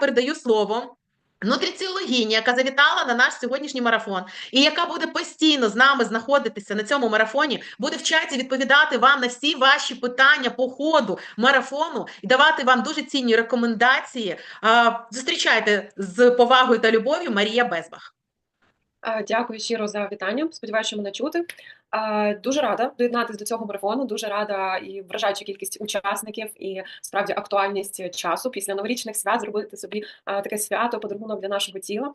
передаю слово нутриціологині, яка завітала на наш сьогоднішній марафон, і яка буде постійно з нами знаходитися на цьому марафоні, буде в чаті відповідати вам на всі ваші питання по ходу марафону і давати вам дуже цінні рекомендації. Зустрічайте з повагою та любов'ю Марія Безбах. Дякую щиро за вітання. Сподіваюся, що мене чути. Дуже рада доєднатися до цього марафону. Дуже рада і вражаюча кількість учасників, і справді актуальність часу після новорічних свят зробити собі таке свято, подарунок для нашого тіла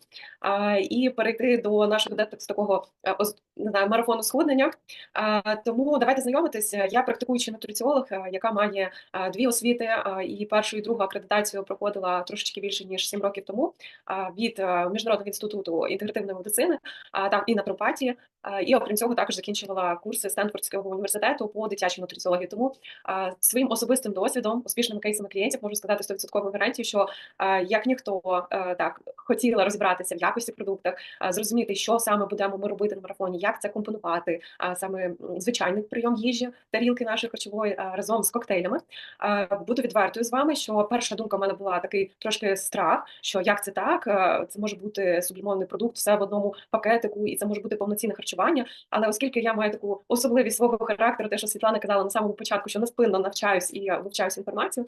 і перейти до нашого детокс такого е, не знаю, марафону схуднення. Тому давайте знайомитися. Я практикуючий нутриціолог, е, яка має е, дві освіти, і першу і другу акредитацію проходила трошечки більше ніж сім років тому від міжнародного інституту інтегративної медицини там і натуропатії. А, І окрім цього, також закінчувала курси Стенфордського університету по дитячій нутриціології. Тому своїм особистим досвідом, успішними кейсами клієнтів можу сказати 100% гарантію, що як ніхто так хотіла розібратися в якості продуктах, зрозуміти, що саме будемо ми робити на марафоні, як це компонувати, саме звичайний прийом їжі, тарілки нашої харчової разом з коктейлями. Буду відвертою з вами, що перша думка в мене була такий трошки страх, що як це так, це може бути сублімований продукт, все в одному пакетику, і це може бути повноцінне харчування. Але оскільки я маю таку особливість свого характеру, те, що Світлана казала на самому початку, що неспинно навчаюсь і я вивчаюсь інформацію,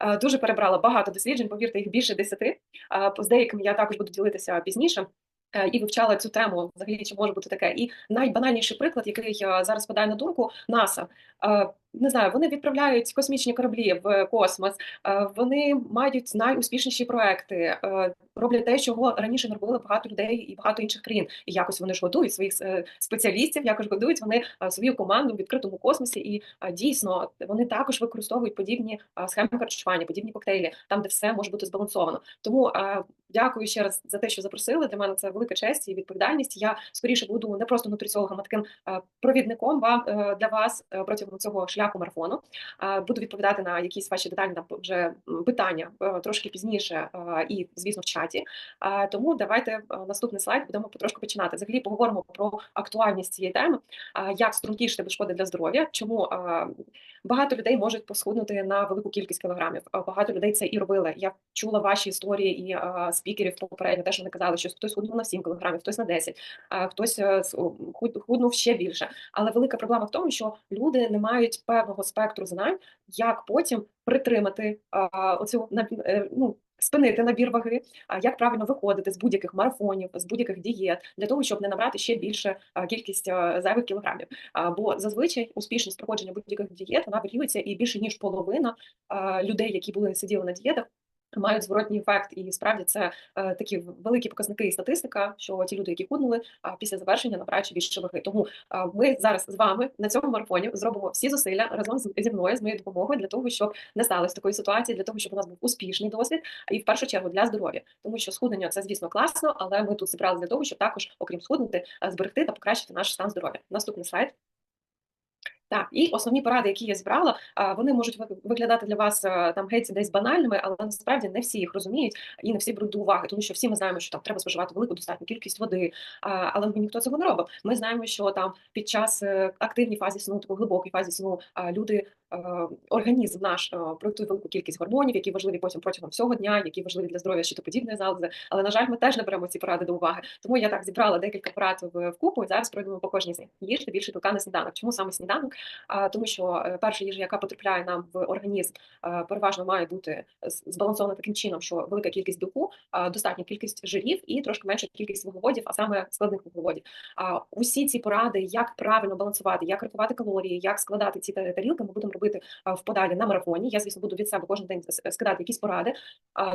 е, дуже перебрала багато досліджень. Повірте, їх більше десяти. Е, З деякими я також буду ділитися пізніше. Е, І вивчала цю тему взагалі, чи може бути таке. І найбанальніший приклад, який я зараз падає на думку, НАСА. Не знаю, вони відправляють космічні кораблі в космос, е, вони мають найуспішніші проекти, е, роблять те, чого раніше не робили багато людей і багато інших країн. І якось вони ж годують своїх е, спеціалістів, якось годують вони свою команду в відкритому космосі. І дійсно вони також використовують подібні схеми харчування, подібні коктейлі, там де все може бути збалансовано. Тому дякую ще раз за те, що запросили. Для мене це велика честь і відповідальність. Я скоріше буду не просто нутриціологом, а таким провідником вам для вас протягом цього шляху марафону. Е, Буду відповідати на якісь ваші детальні вже питання е, трошки пізніше е, і, звісно, в чаті. Тому давайте е, наступний слайд будемо потрошку починати. Взагалі поговоримо про актуальність цієї теми, як стрункішити без шкоди для здоров'я. Чому багато людей можуть посхуднути на велику кількість кілограмів. Багато людей це і робили. Я чула ваші історії і спікерів попередньо, теж вони казали, що хтось худнув на 7 кілограмів, хтось на 10, а хтось худнув ще більше. Але велика проблема в тому, що люди не мають певного спектру знань, як потім притримати а, оцю е, ну. Спинити набір ваги, а як правильно виходити з будь-яких марафонів, з будь-яких дієт для того, щоб не набрати ще більше кількість зайвих кілограмів. Бо зазвичай успішність проходження будь-яких дієт вона варіюється, і більше ніж половина людей, які були сиділи на дієтах, мають зворотній ефект, і справді це е, такі великі показники і статистика, що ті люди, які худнули, а після завершення набирають більше ваги. Тому е, ми зараз з вами на цьому марафоні зробимо всі зусилля разом з зі мною, з моєю допомогою, для того, щоб не сталося такої ситуації, для того, щоб у нас був успішний досвід, і в першу чергу для здоров'я, тому що схуднення це звісно класно, але ми тут зібрали для того, щоб також, окрім схуднути, зберегти та покращити наш стан здоров'я. Наступний слайд. Так, і основні поради, які я зібрала, вони можуть ви- виглядати для вас е, там геть десь банальними, але насправді не всі їх розуміють і не всі беруть до уваги, тому що всі ми знаємо, що там треба споживати велику достатню кількість води, але ніхто цього не робить. Ми знаємо, що там під час е, активній фазі сну, такої глибокій фазі сну, люди, організм наш е, продуктує велику кількість гормонів, які важливі потім протягом всього дня, які важливі для здоров'я щитоподібної залози. Але на жаль, ми теж не беремо ці поради до уваги. Тому я так зібрала декілька порад в, купу, і зараз пройдемо по кожній з них. Їжте більше білка на сніданок. Чому саме сніданок? Тому що е, перша їжа, яка потрапляє нам в організм, е, переважно має бути збалансована таким чином, що велика кількість білку, достатня кількість жирів і трошки менша кількість вуглеводів, а саме складних вуглеводів. Усі ці поради, як правильно балансувати, як рахувати калорії, як складати ці та- тарілки, ми будемо робити в подалі на марафоні. Я звісно буду від себе кожен день с- скидати якісь поради.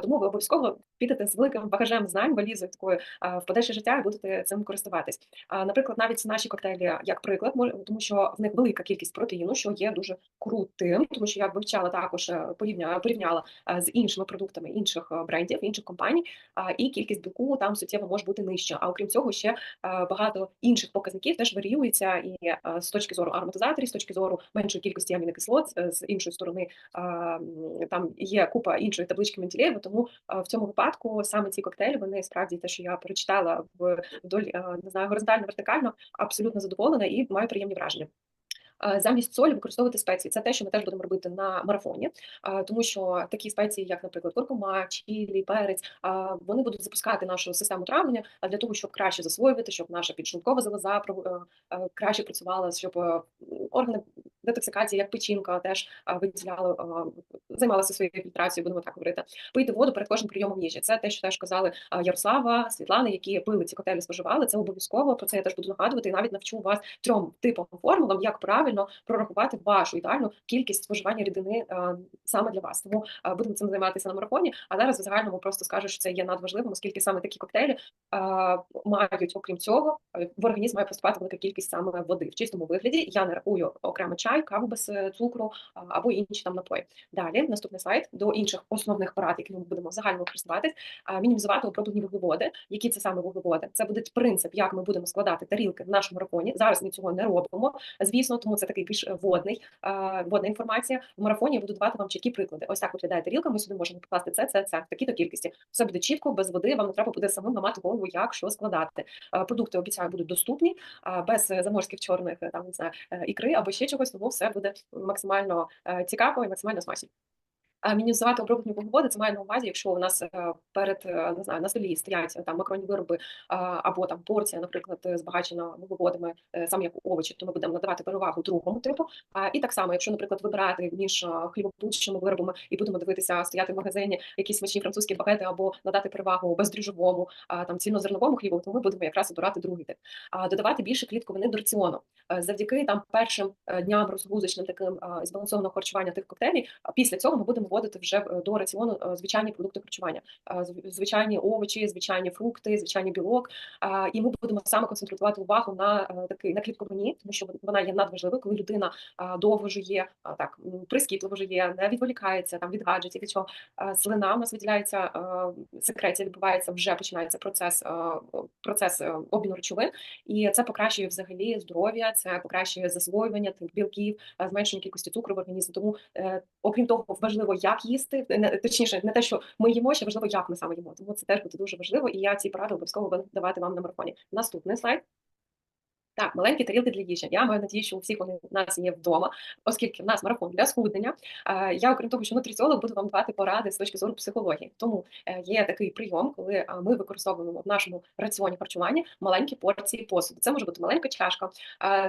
Тому ви обов'язково підете з великим багажем знань, валізою такою в подальше життя і будете цим користуватись. Наприклад, навіть наші коктейлі, як приклад, тому що в них велика кількість протеїну, що є дуже крутим, тому що я вивчала також е, порівня порівняла е, з іншими продуктами інших е, брендів, інших компаній, і кількість білку там суттєво може бути нижча. А окрім цього, ще е, багато інших показників теж варіюються і е, з точки зору ароматизаторів, з точки зору меншої кількості амінокислот, е, з іншої сторони там є купа іншої таблички Менделєєва, тому в цьому випадку саме ці коктейлі вони справді те, що я перечитала в вдоль е, не знаю горизонтально вертикально, абсолютно задоволена і маю приємні враження. замість солі використовувати спеції. Це те, що ми теж будемо робити на марафоні, тому що такі спеції, як, наприклад, куркума, чілі, перець, вони будуть запускати нашу систему травлення для того, щоб краще засвоювати, щоб наша підшлункова залоза е, краще працювала, щоб органи детоксикації, як печінка, теж виділяли, займалися своєю фільтрацією, будемо так говорити. Пийте воду перед кожним прийомом їжі. Це те, що теж казали Ярослава, Світлана, які пили ці котелі, споживали. Це обов'язково. Про це я теж буду нагадувати. І навіть навчу вас трьом типам формулам, як правильно прорахувати вашу ідеальну кількість споживання рідини саме для вас. Тому будемо цим займатися на марафоні. А зараз в загальному просто скажу, що це є надважливим, оскільки саме такі коктейлі мають, окрім цього, в організм має поступати велика кількість саме води в чистому вигляді. Я не рахую окремо чай, каву без е, цукру або інші там напої. Далі наступний слайд до інших основних порад, які ми будемо загально користуватись. Мінімізувати оброблені вуглеводи. Які це саме вуглеводи? Це буде принцип, як ми будемо складати тарілки в нашому марафоні. Зараз ми цього не робимо. Звісно, тому це такий більш водний, водна інформація. В марафоні я буду давати вам чіткі приклади. Ось так виглядає тарілка. Ми сюди можемо покласти це, це, це такі-то кількості. Все буде чітко, без води. Вам не треба буде самим ламати голову, як що складати. Продукти обіцяю будуть доступні, без заморських чорних там не знаю е, ікри або ще чогось, тому все буде максимально е, цікаво і максимально смачно. Мінімізувати оброблені вуглеводи це має на увазі, якщо у нас е, перед е, не знаю на столі стоять е, там макронні вироби або там порція, наприклад, збагачена вуглеводами, саме як овочі, то ми будемо надавати перевагу другому типу. І так само, якщо, наприклад, вибирати між е, виробами і будемо дивитися, стояти в магазині якісь смачні французькі багети або надати перевагу бездріжджовому, а там цільнозерновому хлібу, то ми будемо якраз обирати другий тип. Додавати більше клітковини до раціону. Завдяки там першим дням розгрузочним таким збалансованого харчування тих коктейлів. Після цього ми будемо вводити вже е, до раціону е, звичайні продукти харчування, е, звичайні овочі, звичайні фрукти, звичайний білок. І ми будемо саме концентрувати увагу на такий на клітковині, тому що вона є надважливою, коли людина довго жує, а, так прискіпливо жує, не відволікається там від гаджетів, від чого слина у нас виділяється, секреція відбувається, вже починається процес, процес обміну речовин, і це покращує взагалі здоров'я, це покращує засвоювання тих білків, зменшення кількості цукру в організмі. Тому, окрім того, важливо, як їсти, точніше, не те, що ми їмо, ще важливо, як ми саме їмо. Тому це теж буде дуже важливо, і я ці поради обов'язково давати вам на марафоні. Наступний слайд. Так, маленькі тарілки для їжі. Я маю надію, що у всіх вони в нас є вдома, оскільки в нас марафон для схуднення. Е, Я, окрім того, що нутриціолог, буду вам давати поради з точки зору психології. Тому е, є такий прийом, коли е, ми використовуємо в нашому раціоні харчування маленькі порції посуду. Це може бути маленька чашка.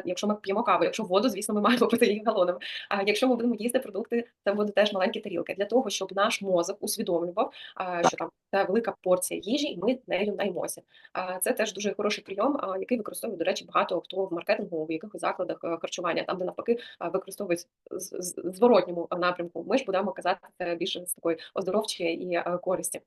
Якщо ми п'ємо каву, якщо воду, звісно, ми маємо пити її галонами. А якщо ми будемо їсти продукти, це будуть теж маленькі тарілки для того, щоб наш мозок усвідомлював, що там це велика порція їжі, і ми нею наймося. Це теж дуже хороший прийом, який використовує, до речі, багато хто в маркетингу, в якихось закладах е, харчування, там, де навпаки використовують з- з- зворотньому напрямку. Ми ж будемо казати більше з такої оздоровчої і е, користі.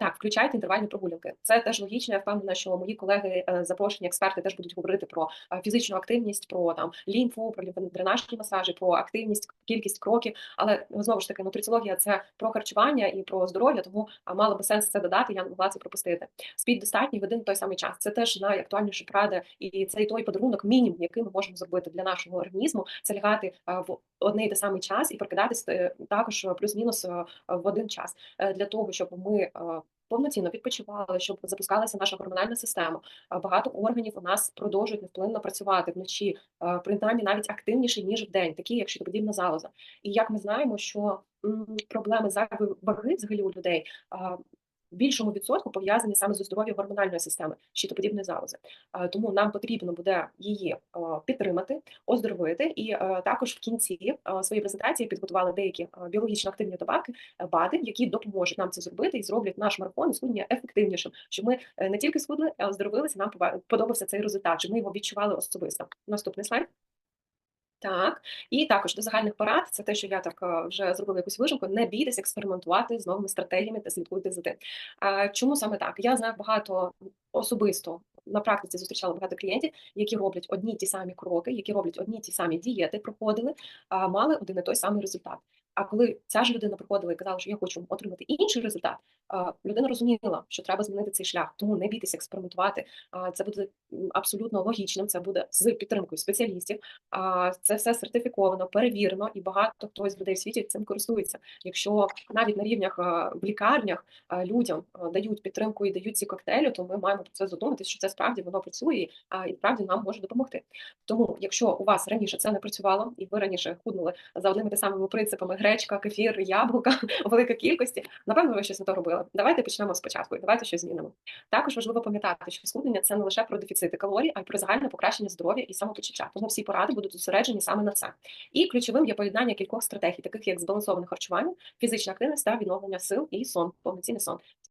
Так, включайте інтервальні прогулянки. Це теж логічно. Я впевнена, що мої колеги, е, запрошені експерти, теж будуть говорити про е, фізичну активність, про там лімфу, про лімфодренажні масажі, про активність, кількість кроків. Але ну, знову ж таки, нутриціологія це про харчування і про здоров'я, тому мало би сенс це додати. Я не могла це пропустити. Спіть достатньо в один той самий час. Це теж найактуальніша порада, і це і той подарунок, мінімум, який ми можемо зробити для нашого організму. Це лягати в одний і той самий час і прокидатися е, також е, плюс-мінус е, в один час Е, для того, щоб ми. е, Повноцінно відпочивали, щоб запускалася наша гормональна система. Багато органів у нас продовжують невпинно працювати вночі, е, принаймні навіть активніше ніж вдень, такі як щитоподібна залоза. І як ми знаємо, що проблеми зайвої ваги взагалі у людей більшому відсотку пов'язані саме зі здоров'ям гормональної системи щитоподібної залози. Тому нам потрібно буде її підтримати, оздоровити, і також в кінці своєї презентації підготували деякі біологічно активні добавки, БАДи, які допоможуть нам це зробити і зроблять наш марафон схуднення ефективнішим, щоб ми е, не тільки схудли, а оздоровилися. Нам подобався цей результат, щоб ми його відчували особисто. Наступний слайд. Так, і також до загальних порад, це те, що я так е, вже зробила якусь вижимку. Не бійтесь експериментувати з новими стратегіями та слідкуйте за тим. Чому саме так? Я знаю багато особисто на практиці зустрічала багато клієнтів, які роблять одні ті самі кроки, які роблять одні ті самі дієти, проходили, мали один і той самий результат. А коли ця ж людина приходила і казала, що я хочу отримати інший результат, людина розуміла, що треба змінити цей шлях, тому не бійтеся експериментувати. Це буде абсолютно логічним. Це буде з підтримкою спеціалістів. Це все сертифіковано, перевірено, і багато хто з людей в світі цим користується. Якщо навіть на рівнях в лікарнях людям дають підтримку і дають ці коктейлі, то ми маємо про це задуматися, що це справді воно працює і, справді нам може допомогти. Тому, якщо у вас раніше це не працювало, і ви раніше худнули за одними та самими принципами гречка, кефір, яблука у великій кількості, напевно, ви щось не то робили. Давайте почнемо спочатку і давайте щось змінимо. Також важливо пам'ятати, що схуднення це не лише про дефіцити калорій, а й про загальне покращення здоров'я і самопочуття. Тому всі поради будуть зосереджені саме на це. І ключовим є поєднання кількох стратегій, таких як збалансоване харчування, фізична активність та відновлення сил і сон, повноцінний сон.